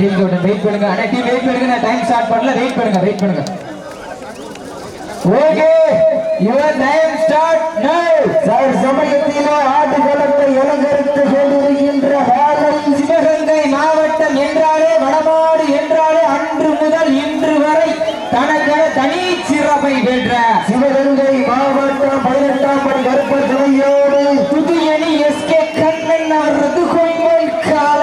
Team captain wait பண்ணுங்க. அண்ணா team wait பண்ணுங்க. நான் டைம் ஸ்டார்ட் பண்ணல. வெயிட் பண்ணுங்க. வெயிட் பண்ணுங்க. Okay your time start now sir சமயத்திலே ஆட்டுக்களத்தை அலங்கரித்து கொண்டிருக்கின்ற காலை சிவகங்கை மாவட்டம் என்றாலே வடமாடு என்றாலே அன்று முதல் இன்று வரை தனக்கென தனி சிறப்பை பெற்ற சிவகங்கை மாவட்டம் பதினெட்டாம் படி கருப்ப துணையோடு புதியணி எஸ்கே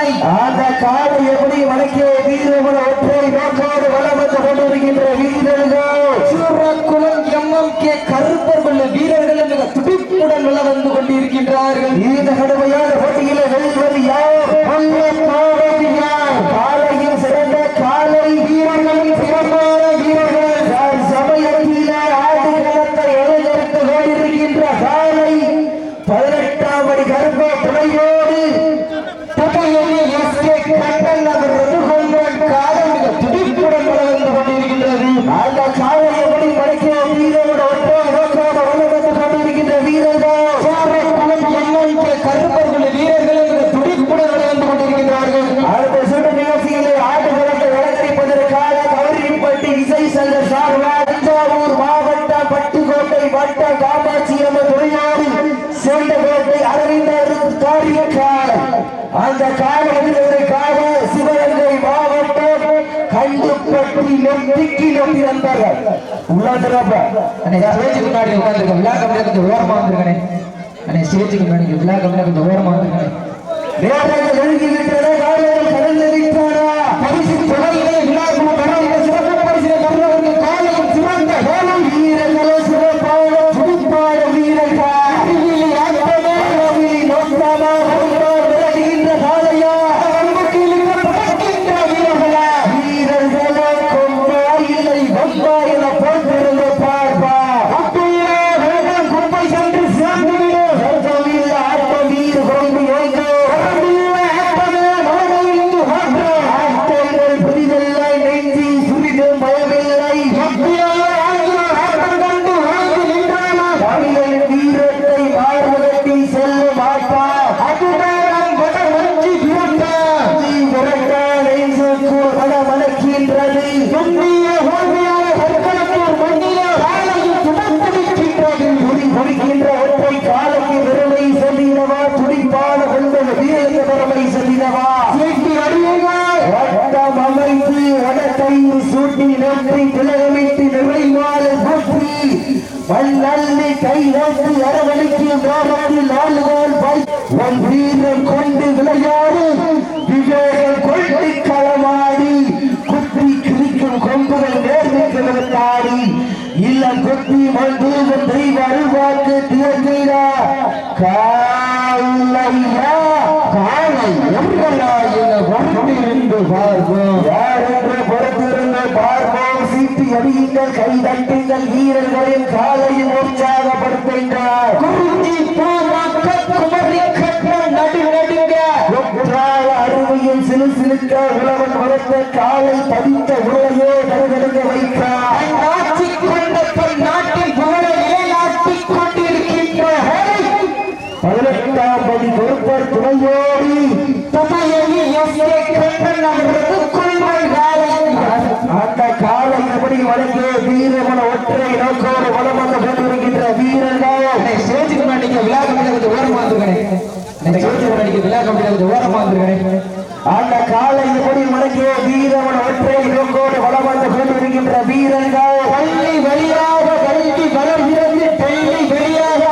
காலை அந்த காலை எப்படி வடக்கே வீரமன ஒற்றை நோக்கோடு வளம் வந்து கொண்டிருக்கின்ற வீரர்கள் சூரக்குளம் எம்எம் கே கருப்பர் வீரர்கள் மிக துடிப்புடன் வள வந்து கொண்டிருக்கின்றார்கள் இந்த கடுமையான போட்டியில வெல்வது யார் கொல்ல போவது யார் காலையில் சிறந்த காலை வீரர்களும் சிறப்பான வீரர்கள் சார் சமயத்தில ஆடுகளத்தை அலங்கரித்து கொண்டிருக்கின்ற காலை பதினெட்டாம் படி கருப்ப துணையோடு புதியணி எஸ்கே கண்ணன் அவரது கொங்கல் காலை மிக துடிப்புடன் வள வந்து கொண்டிருக்கின்றது அந்த காலை எப்படி மறைக்க வீரரோட ஒற்றை நோக்கோடு வளம் வந்து கொண்டிருக்கின்ற வீரர்கள் சூரக்குளம் எம்எம் கே கருப்பர்கள் வீரர்கள் மிக துடிப்புடன் வள வந்து கொண்டிருக்கின்றார்கள் அடுத்த சுற்று நிகழ்ச்சியிலே ஆட்டுகளத்தை அலங்கரிப்பதற்காக கவரிப்பட்டி இசை சங்க சார்பாக தஞ்சாவூர் மாவட்டம் பட்டுக்கோட்டை வட்டம் காமாட்சி அம்மன் துணையோடு சேண்டகோட்டை அரவிந்தர் காரியக்காரர் அந்த காலத்திற்காக சிவகங்கை மாவட்டம் கண்டுபட்டி நெத்திக்கு நம்பி வந்தார்கள் உள்ளாந்திரப்ப அண்ணே ஸ்டேஜுக்கு முன்னாடி உட்காந்துருக்க விழா கம்பெனி கொஞ்சம் ஓரமா வந்திருக்கனே அண்ணே ஸ்டேஜுக்கு முன்னாடி விழா கம்பெனி கொஞ்சம் ஓரமா வந்திருக்கனே நேரங்கள் நெருங்கி விட்டன காலையில் கடந்து விட்டாரா பரிசு தொடரிலே உன் கொண்டு விளையாடி. விவேகம் கொண்டு களமாடி குத்தி கிழிக்கும் கொம்புகள் நேர்மைக்கு நிறுத்தாடி இல்லம் கொத்தி மண்டூகம் தெய்வ அருள்வாக்கு தியக்கையா காலையா? காலை எங்களா என என்று பார்ப்போம். யார் என்று பொறுத்திருந்து பார்ப்போம். சீட்டி அடியுங்கள் கை தட்டுங்கள் வீரர்களின் காலையும் உற்சாகப்படுத்துங்கள் சிலுக்க உழவன் வளர்த்த காலை பதித்த கருகடுங்க வைக்கிறார் ஆட்சி கொண்ட தன் நாட்டின் புகழை நிலைநாட்டிக் கொண்டிருக்கின்ற பதினெட்டாம் படி பொறுப்பர் துணையோடி. அந்த காலை எப்படி வழங்கிய வீரமன ஒற்றை நோக்கோடு வளம் வந்து கொண்டிருக்கின்ற வீரர்கள். ஸ்டேஜுக்கு நீங்க விழா கம்பெனி ஓரமா நீங்க விழா கம்பெனி ஓரமா வந்துருக்கேன் அந்த காலை எப்படி மடங்கிய வீரவன் ஒற்றை இலங்கோடு வளம் வந்து கொண்டிருக்கின்ற வீரர்கள்? பள்ளி வழியாக கல்வி வளர்கிறது பள்ளி வெளியாக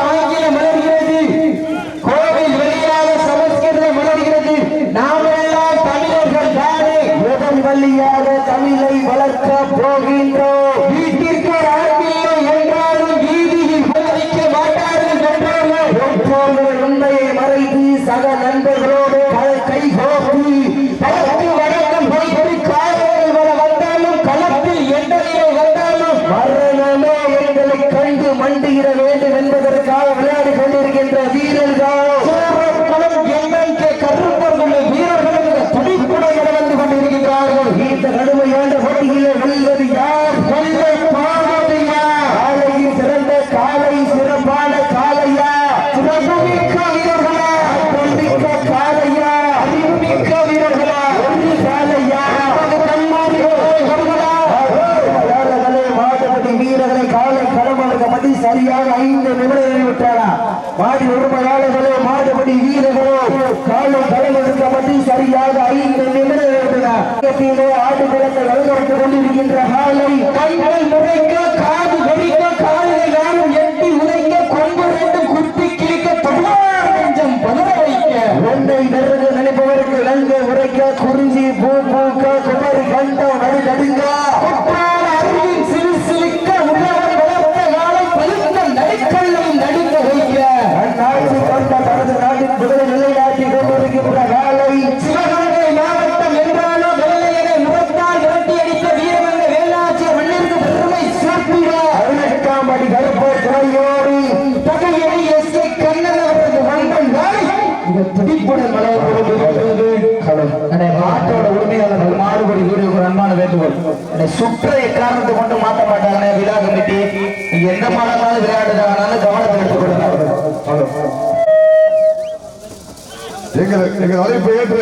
எங்கள் அழைப்பு ஏற்று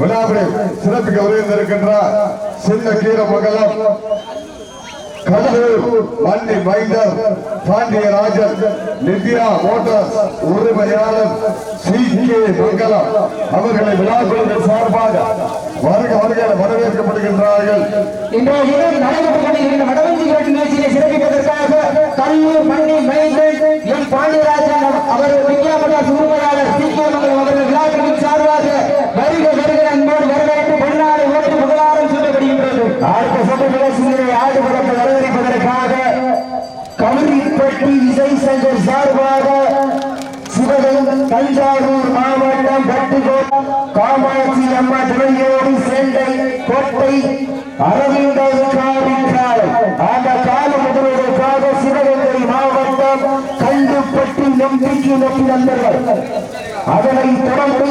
விழாவினை சிறப்பிக்க வருகின்றிருக்கின்ற சின்ன கீர மகளம் கடலூர் மல்லி மைந்தர் பாண்டியராஜன் நித்யா மோட்டார்ஸ் உரிமையாளர் சி கே மங்கலம். அவர்களை விழாக்குழுவின் சார்பாக வருக வருக வரவேற்கப்படுகின்றார்கள். இன்றைய நடைபெற்றுக் கொண்டிருக்கிற வடவஞ்சி கிழக்கு நிகழ்ச்சியை சிறப்பிப்பதற்காக கல்லூர் மண்ணி மைந்தன் பாண்டியராஜன் அவர் விஞ்ஞாபன உரிமையாளர் அடுத்த சட்டமன்ற சிந்தனை ஆடுபடத்தை வரவேற்பதற்காக கவுரிப்பட்டி விஜய் சங்கர் சார்பாக சிவகங்கை தஞ்சாவூர் மாவட்டம் பட்டுகோட் காமாட்சி அம்மா துணையோடு சேண்டை கோட்டை அரவிந்தால் அந்த கால முதல்வருக்காக சிவகங்கை மாவட்டம் கண்டுபட்டி நம்பிக்கை நம்பி நண்பர்கள் அதனை தொடர்ந்து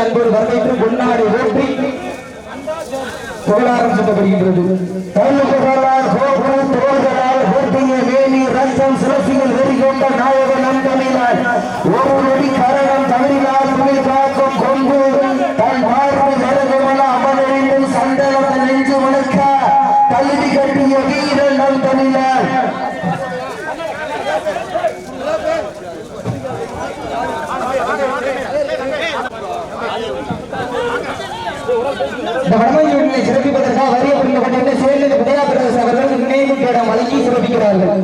அனைவரும் வரவேற்று கொண்டாடி ஓட்டி புகழாரம் சொல்லப்படுகின்றது சிறப்பிப்பதற்காக வருகை புரிந்து கொண்டிருந்த செயலில் விஜயாபிரதேச அவர்கள் நினைவு படம் வழங்கி சிறப்பிக்கிறார்கள்.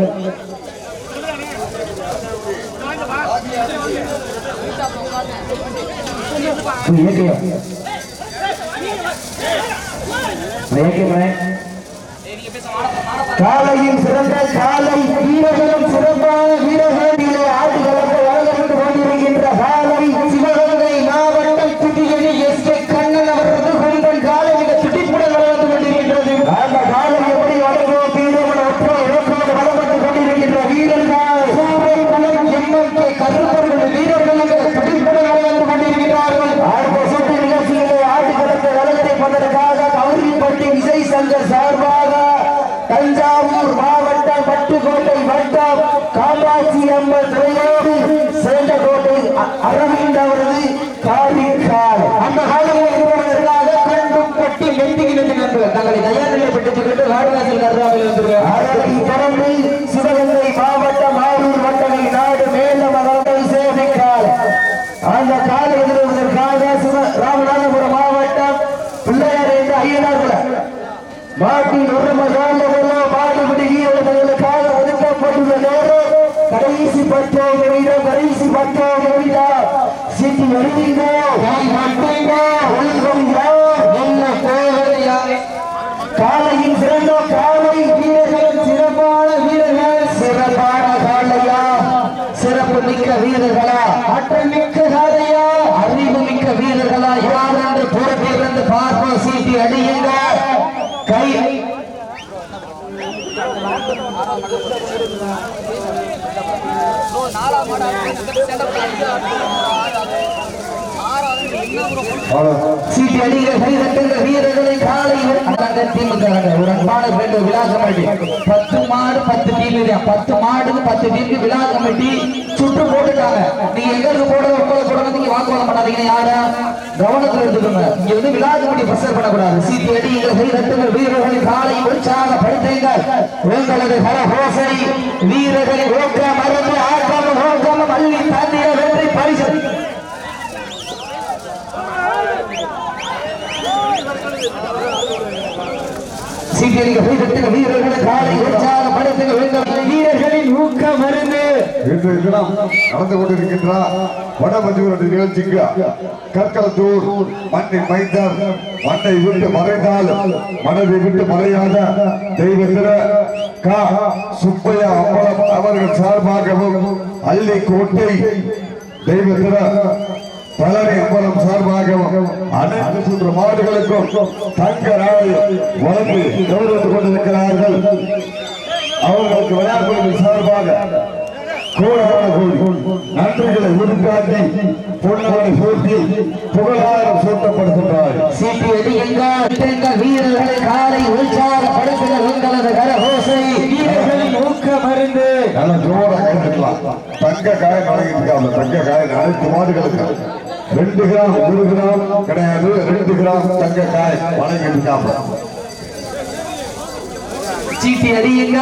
காலையில் சிறந்த காலை வீரர்களும் சிறப்பான வீரர்கள் ஆர்வசத்து நிகழ்ச்சியிலே ஆட்டு கடத்த வழங்கடைப்பதற்காக கவுரிப்பட்டி விஜய் சங்க சார்பாக தஞ்சாவூர் மாவட்டம் பட்டுக்கோட்டை வட்டம் காமாட்சி அம்மன் துறையோடு சேண்டகோட்டை அரவிந்த் அவரது காவிர் கால் அந்த காலங்கள் இருப்பதற்காக கண்டும் கட்டி நெட்டிக்கு நெட்டி தங்களை தயார் நிலைப்பட்டுக் கொண்டு வாடகாசல் கருதாவில் இருந்திருக்கிறார் கடந்து சீட்டி வீரர்களை காலை திமுக ஒரு அன்பான விழா கமிட்டி பத்து மாடு பத்து டீம் பத்து மாடுக்கு பத்து டீமுக்கு விழா கமிட்டி சுட்டு போட்டுட்டாங்க. நீங்க எங்களுக்கு போட உங்களை போட நீங்க வாக்குவாதம் பண்ணாதீங்க யாரா? கவனத்துல எடுத்துக்கோங்க இங்க வந்து விழா கமிட்டி பிரசர் பண்ணக்கூடாது. சீட்டி வீரர்களை காலை உற்சாகப்படுத்துங்க உங்களது ஹோசை வீரர்களை ஓக்க மருந்து ஆக்கம் ஓக்கம் மல்லி தாந்திர பரிசு சீக்கிரம் கைதட்டுங்க வீரர்களை காலை உற்சாகப்படுத்துங்க உங்கள் வீரர்களின் ஊக்க மருந்து. இன்றைய தினம் நடந்து கொண்டிருக்கின்ற வடமஞ்சூரடி நிகழ்ச்சிக்கு கற்களத்தூர் மண்ணை மைந்தார் மண்ணை விட்டு மறைந்தால் மனதை விட்டு மறையாத தெய்வ திரு கா. சுப்பையா அம்பலம் அவர்கள் சார்பாகவும் அள்ளி கோட்டை தெய்வ பழனி அம்பலம் சார்பாகவும் அனைத்து சுற்று மாடுகளுக்கும் தங்க நாளை வழங்கி கௌரவித்துக் கொண்டிருக்கிறார்கள். அவர்களுக்கு விளையாட்டு சார்பாக நன்றிகளை உருக்காட்டி பொன்னாடை சூட்டி புகழாரம் சூட்டப்படுகின்றார் சீட்டி அடியுங்க வீரர்களை காலை உற்சாகப்படுத்துங்க உங்களது கரகோசை வீரர்களின் ஊக்க மருந்து நல்ல ஜோரா கேட்டுக்கலாம் தங்க காய் வழங்கிட்டு இருக்காங்க தங்க காய் அனைத்து மாடுகளுக்கு ரெண்டு கிராம் ஒரு கிராம் கிடையாது ரெண்டு கிராம் தங்க காய் வழங்கிட்டு இருக்காங்க சீட்டி அடியுங்க.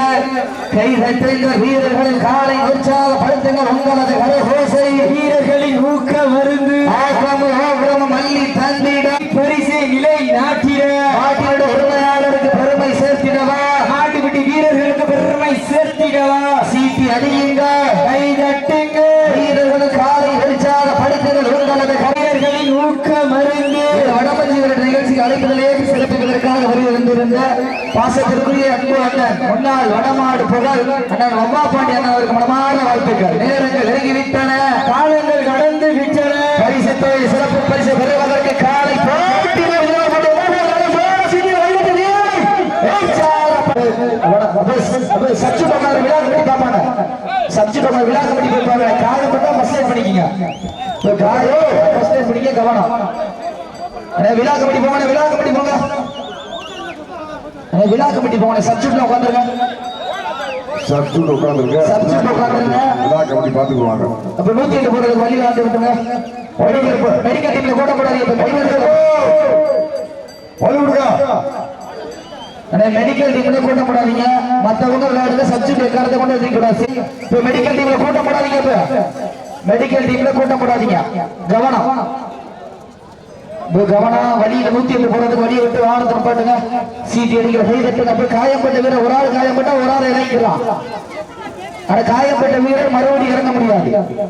கை தட்டுங்க வீரர்களின் காலை உற்சாகப்படுத்துங்க உங்களது கரகோசை வீரர்களின் ஊக்க மருந்து. ஆக்கம ஆக்கிரம மல்லி தந்திட பரிசு நிலை நாட்டிட. நாட்டினோட உரிமையாளருக்கு பெருமை சேர்த்திடவா? நாட்டுக்குட்டி வீரர்களுக்கு பெருமை சேர்த்திடவா? சீட்டி அடியுங்க கை தட்டுங்க வீரர்களுக்கு காலை உற்சாகப்படுத்துங்கள் உங்களது வீரர்களின் ஊக்க மருந்து வடமஞ்சி நிகழ்ச்சிக்கு அழைப்பதிலே சிறப்புகளுக்காக வருகை வந்திருந்த பாசத்திற்குரிய அன்பு அண்ணன் முன்னாள் வடமாடு புகழ் அண்ணன் அம்மா பாண்டி அண்ணன் அவருக்கு மனமான வாழ்த்துக்கள். நேரங்கள் நெருங்கிவிட்டன. காலங்கள் கடந்து விட்டன. பரிசு தொகை சிறப்பு பரிசு பெறுவதற்கு காலை சச்சு பண்ணாரு விழா கட்டி பார்ப்பாங்க. சச்சு பண்ண விழா கட்டி பார்ப்பாங்க. காயப்பட்டா மஸ்லேட் பண்ணிக்கங்க இப்ப காயோ மஸ்லேட் பண்ணிக்க கவனம். விழா கமிட்டி போங்க விழா கமிட்டி போங்க. அண்ணே, விழா கமிட்டி போங்க சப்ஜெக்ட்ல உட்காந்துருங்க சப்ஸ்டியூட் உட்கார்ந்துருக்க Substitute உட்கார்ந்திருங்க. விழா கமிட்டி பார்த்துக்குவாங்க. அப்ப நூத்தி எட்டு போடுறதுக்கு வழி ஆண்டு விட்டுங்க. மெடிக்கல் டீம்ல கூடாது மெடிக்கல் டீம்ல கூட்ட போடாதீங்க மத்தவங்க விளையாடுங்க. சப்ஜெக்ட் எக்காரத்தை கொண்டு வந்து கூடாது இப்ப மெடிக்கல் டீம்ல கூட்ட போடாதீங்க இப்ப. மெடிக்கல் டீம்ல கூட்ட போடாதீங்க கவனம். கவனா கவனம் வழியில நூத்தி எட்டு போறதுக்கு வழியை விட்டு வாகனத்தை பாட்டுங்க சீட்டி அடிக்கிற கை தட்டுங்க. காயம் காயப்பட்ட வீரர் ஒரு ஆள் காயப்பட்டா ஒரு ஆள் இறங்கிக்கலாம் ஆனா காயப்பட்ட வீரர் மறுபடியும் இறங்க முடியாது.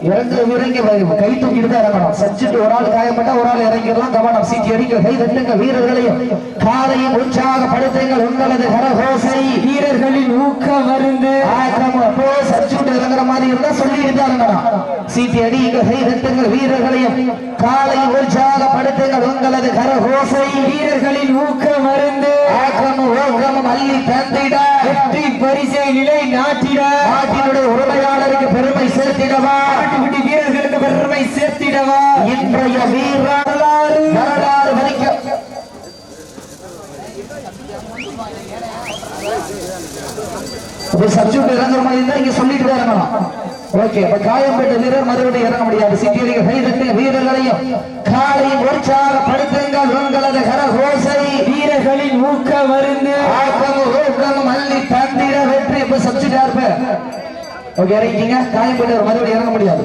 இறங்குற வீரங்க கை தூக்கிட்டு தான் இறங்கணும். சச்சிட்டு ஒரு ஆள் காயப்பட்ட ஒரு ஆள் இறங்கிடலாம். கவனம் சீட்டி அடிக்க கை தட்டுங்க. வீரர்களையும் காலையும் உற்சாகப்படுத்துங்கள். உங்களது கரகோசை வீரர்களின் ஊக்க மருந்து. அப்போ சச்சிட்டு இறங்குற மாதிரி இருந்தா சொல்லிட்டு தான் இறங்கணும். சீட்டி அடிங்க. கை தட்டுங்கள். வீரர்களையும் காலை உற்சாகப்படுத்துங்கள். உங்களது கரகோசை வீரர்களின் ஊக்க மருந்து. ஆக்கிரமம் ஓக்கிரமம் அள்ளி தந்திட வெற்றி பரிசை நிலை நாட்டிட. நாட்டினுடைய உரிமையாளருக்கு பெருமை சேர்த்திடவா? வீரர்களுக்கு பெருமை சேர்த்திடவா? இன்றைய வீர வரலாறு வரலாறு வரைக்க சப்ஜெக்ட் இறங்குற மாதிரி இருந்தா இங்க சொல்லிட்டு தான் இறங்கணும். ஓகே இப்ப காயம்பட்ட வீரர் மறுபடியும் இறங்க முடியாது. சிட்டியடிகள் கைதட்டு வீரர்களையும் காலையும் உற்சாகப்படுத்துங்கள் உங்களது கரகோசை. வீரர்களின் ஊக்க மருந்து. ஆக்கமும் ஊக்கமும் அள்ளி தந்திர வெற்றி. இப்ப சப்ஜெக்ட் ஓகே இறங்கிங்க காயம்பட்டவர் மறுபடியும் இறங்க முடியாது.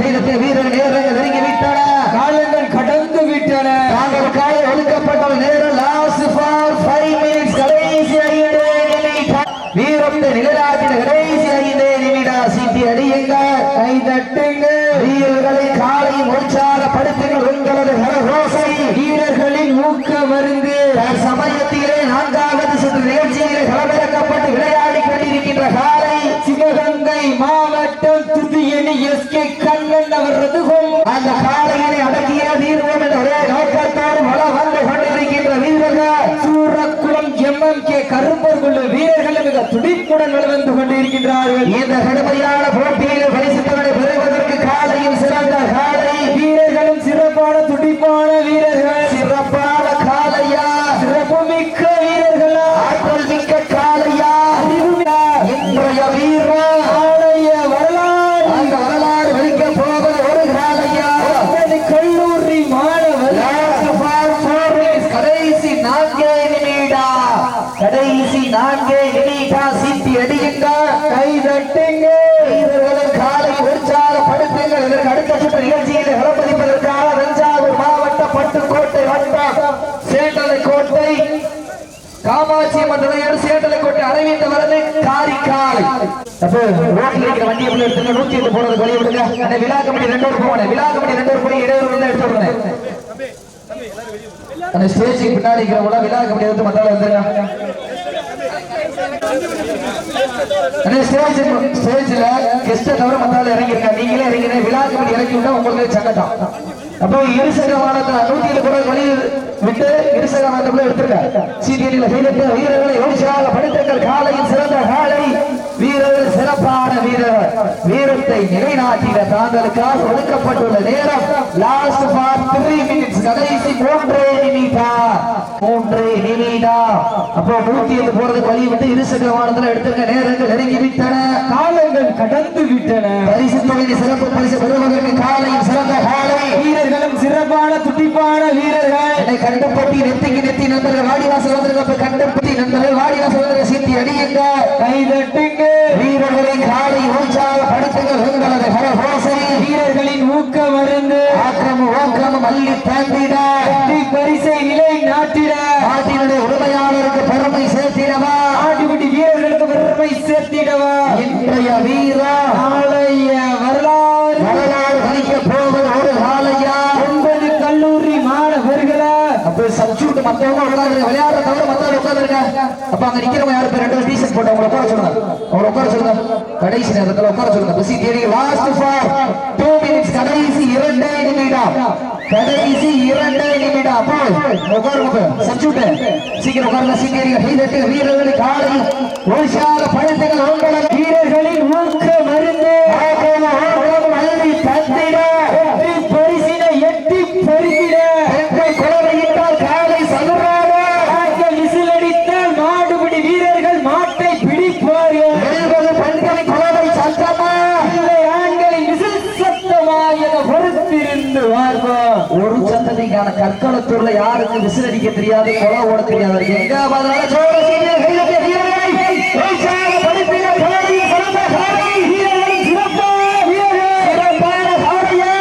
கைதட்டு வீரர்கள் நெருங்கி விட்டன காலங்கள் கடந்து விட்டன தாங்கள் காய ஒதுக்கப்பட்ட நேரம் லாஸ்ட் ஃபார் ஃபைவ் மினிட்ஸ் கடைசி ஐந்து நிமிடம் வீரத்தை நிலைநாட்டின கடைசி ஐந்தே நிமிடா சீட்டி அடியுங்க கை தட்டுங்க வீரர்களை காலையும் உற்சாகப்படுத்துங்கள் உங்களது கரகோசை வீரர்களின் ஊக்க மருந்து சமயத்திலே நான்காவது சுற்று நிகழ்ச்சியிலே களமிறக்கப்பட்டு விளையாடி கொண்டிருக்கின்ற காலை சிவகங்கை மாவட்டம் துதியணி எஸ் கே கண்ணன் அவரது கொம் அந்த காளையினை அடக்கிய தீர்வோம் என்ற ஒரே நோக்கத்தோடு வளம் வந்து கொண்டிருக்கின்ற வீரர்கள் சூரக்குளம் எம்எம் கே கருப்பர் குழு வீரர்கள் மிக துடிப்புடன் வந்து கொண்டிருக்கின்றார்கள். இந்த கடுமையான போட்டியில் பரிசுத்தவனை பெறுவதற்கு காலையில் சிறந்த காலை வீரர்களும் சிறப்பான துடிப்பான வீரர்கள் சிறப்பான காலையா சிறப்பு மிக்க வீரர்களா ஆற்றல் மிக்க காலையா இன்றைய வீரர் ஆலய வரலாறு அந்த வரலாறு வெளிக்க போவது ஒரு காலையா ஒன்பது கல்லூரி மாணவர் Last for four minutes. கடைசி நான்கே நிமிடா கடைசி நான்கே நிமிடா சீட்டி அடியுங்க கை தட்டுங்க வீரர்களும் காலை உற்சாகப்படுத்துங்கள் இதற்கு அடுத்த சுற்று நிகழ்ச்சியில் விளம்பரிப்பதற்காக தஞ்சாவூர் மாவட்ட பட்டுக்கோட்டை வட்டம் சேட்டலை கோட்டை காமாட்சி மண்டலையோடு சேட்டலை கொண்டு அரவிந்த வரது காரிக்காலை அப்போ ரோட்ல இருக்கிற வண்டியை உள்ள எடுத்துங்க நூத்தி எட்டு போறது வழி விடுங்க. அந்த விழா கமிட்டி ரெண்டு ஒரு போகணும் விழா கமிட்டி ரெண்டு ஒரு போய் இடையூறு எடுத்து விடுங்க அந்த ஸ்டேஜுக்கு பின்னாடி விழா கமிட்டி எடுத்து மத்தால வந்துருங்க. ஸ்டேஜ் ஸ்டேஜ்ல கெஸ்ட தவிர மத்தால இறங்கிருங்க நீங்களே இறங்கினேன் விழா கமிட்டி இறக்கி விட்டா உங்களுக்கு சங்கடம். அப்போ இருசக வாகனத்தை நூத்தி ஏழு கூட வழியில் விட்டு இருசக வானத்துக்குள்ள எடுத்திருக்காரு. சீட்டியில் கைதட்ட வீரர்களை யோசிச்சாக படித்தங்கள் காலையில் சிறந்த காலை வீரர் சிறப்பான வீரர் வீரத்தை நிலைநாட்டிட தாங்களுக்காக ஒதுக்கப்பட்டுள்ள நேரம் லாஸ்ட் ஃபார் த்ரீ மினிட்ஸ் கடைசி மூன்றே நிமிடா. மூன்றே நிமிடா. அப்போ நூத்தி ஏழு போறதுக்கு வழி விட்டு இருசக வானத்துல எடுத்துருக்க நேரங்கள் நெருங்கி விட்டன காலங்கள் கடந்து விட்டன. பரிசு தொகையை சிறப்பு பரிசு பெறுவதற்கு காலையில் சிறந்த காலை. வீரர்களும் சிறப்பான துடிப்பான வீரர்கள். என்னை கண்டுபட்டி நெத்திக்கு நெத்தி நண்பர்கள் வாடிவாசல் வந்திருக்க கண்டுபட்டி நண்பர்கள் வாடிவாசல் வந்திருக்க சீட்டி அடியுங்க கை தட்டுங்க. வீரர்களை காலை உற்சாகப்படுத்துங்கள் உங்களது கரகோசை வீரர்களின் ஊக்க மருந்து. ஆக்கிரம ஓக்கிரமம் அள்ளி தாண்டிட. பரிசை நிலை நாட்டிட. நாட்டினுடைய உரிமையாளருக்கு பெருமை சேர்த்திடவா? ஆட்டுக்குட்டி வீரர்களுக்கு பெருமை சேர்த்திடவா இன்றைய வீரா நாளைய வரலாறு வரலாறு கணிக்க போவது ஒரு காலையா ஒன்பது கல்லூரி மாணவர்களா அப்ப சப்ஸ்டியூட் மத்தவங்க உட்கார்ந்து விளையாடுற தவிர மத்தவங்க உட்கார்ந்துருங்க அப்ப அங்க நிக்கிறவங்க யாரு பேர்? ரெண்டு டீஷர்ட் போட்டு அவங்களை உட்கார சொல்லுங்க. அவங்களை உட்கார சொல்லுங்க. கடைசி நேரத்துல உட்கார சொல்லுங்க. பிசி தேடி லாஸ்ட் ஃபார் டூ மினிட்ஸ் கடைசி இரண்டே நிமிடம். கடைசி இரண்டே நிமிடம். அப்போ உட்காருங்க சச்சுட்டு சீக்கிரம் உட்காருங்க. சீக்கிரம். கைதட்டு காலையில் காலை உற்சாக படுத்துகள் உங்களை வீரர்களின் ஊக்க மருந்து அள்ளி தந்திட வெற்றி பரிசினை எட்டி பறித்திட பெண்கள் குழந்தையிட்டால் காலை சதுராக ஆட்கள் விசிலடித்தால் மாடுபிடி வீரர்கள் மாட்டை பிடிப்பார்கள் எழுபது பெண்களின் குழந்தை சத்தமா இல்லை ஆண்களின் விசில் சத்தமா என பொறுத்திருந்து பார்ப்போம் ஒரு சத்தத்தைக்கான யாருக்கும் யாருக்கு விசில் அடிக்க தெரியாது கொலை ஓட தெரியாது. எங்க பதிலாக சோழ சீனியர் கைதட்டிய வீரர்களை உற்சாகப்படுத்தின காலை சிறந்த காலை வீரர்களின் சிறப்பான வீரர்கள் சிறப்பான காலையா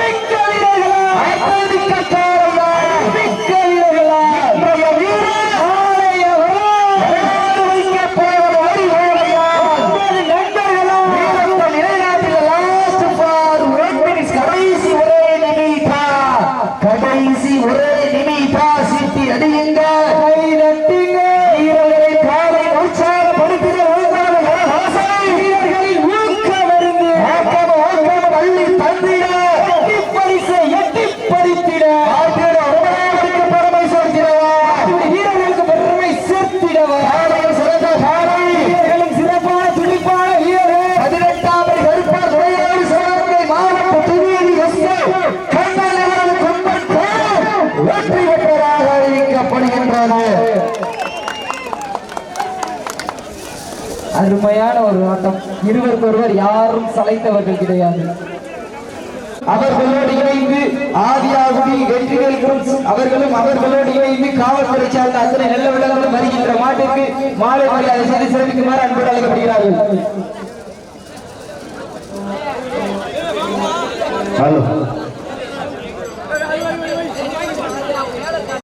மிக்க வீரர்களா அற்புதமிக்க காலையா மிக்க வீரர்களா இன்றைய வீரர் ஆலய வரலாறு வரலாறு வைக்கப் போவது ஒரு வேலையா ஒன்பது நண்பர்களா வீரர்கள் நிலைநாட்டில் last for one minutes. கடைசி ஒரே நிமிடா கடைசி ஒரே நிமிடா சிட்டி அடியுங்க கை தட்டுங்க வீரர்களை காலை உற்சாகப்படுத்தின உங்களது கரகோசை. வீரர்களின் ஊக்க மருந்து ஆக்கம் ஆக்கம் அள்ளி தந்திட எட்டி பரிசை எட்டி பறித்திட ஆற்றிட உடனாவதுக்கு பெருமை சேர்க்கிறவா ஆட்டுக்குடி வீரர்களுக்கு பெருமை சேர்த்திடவா காலையில் சிறந்த காலை வீரர்களும் சிறப்பான துடிப்பான வீரர்கள் பதினெட்டாம் படி கருப்பார் துறையோடு சிவகங்கை மாவட்ட திருவேதி எஸ்ஏ கண்ணன் கொம்பன் கோவில் வெற்றி பெற்றதாக அறிவிக்கப்படுகின்றது அருமையான ஒரு ஆட்டம். இருவருக்கு ஒருவர் யாரும் சளைத்தவர்கள் கிடையாது. அவர்களோடு இணைந்து ஆதியாகுடி வெற்றிவேல் குரூப்ஸ் அவர்களும் அவர்களோடு இணைந்து காவல்துறை சார்ந்த அத்தனை நல்ல விடங்களும் வருகின்ற மாட்டிற்கு மாலை மரியாதை செய்து சிறப்பிக்குமாறு அன்போடு அழைக்கப்படுகிறார்கள். ஹலோ.